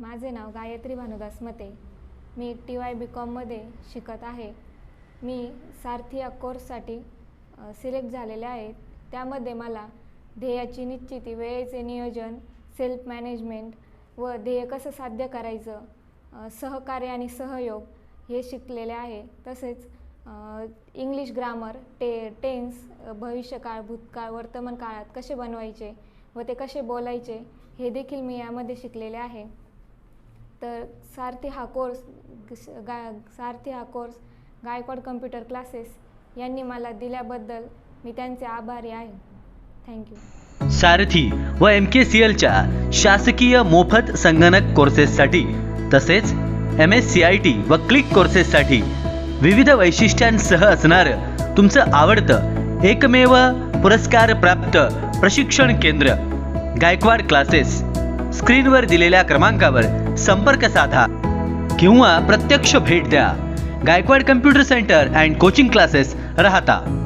माझे नाव गायत्री भानुदास मते. मी T Y B कॉममध्ये शिकत आहे. मी सारथी या कोर्ससाठी सिलेक्ट झालेले आहे त्यामध्ये मला ध्येयाची निश्चिती वेळेचे नियोजन सेल्फ मॅनेजमेंट व ध्येय कसं साध्य करायचं सहकार्य आणि सहयोग हे शिकलेले आहे. तसेच इंग्लिश ग्रामर टे टेन्स भविष्यकाळ भूतकाळ वर्तमान काळात कसे बनवायचे व ते कसे बोलायचे हे देखील मी यामध्ये शिकलेले आहे. तर सारथी हा कोर्स गा सारथी हा कोर्स गायकवाड कम्प्युटर क्लासेस यांनी मला दिल्याबद्दल मी त्यांचे आभारी आहे. थँक्यू सारथी व एम के सी एलच्या शासकीय मोफत संगणक कोर्सेससाठी तसेच M S C I T व क्लिक कोर्सेससाठी विविध वैशिष्ट्यांसह असणारं तुमचं आवडतं एकमेव पुरस्कार प्राप्त प्रशिक्षण केंद्र गायकवाड क्लासेस स्क्रीनवर दिलेल्या क्रमांकावर संपर्क साधा. किंवा प्रत्यक्ष भेट द्या. Gaikwad computer centre and coaching classes Rahata.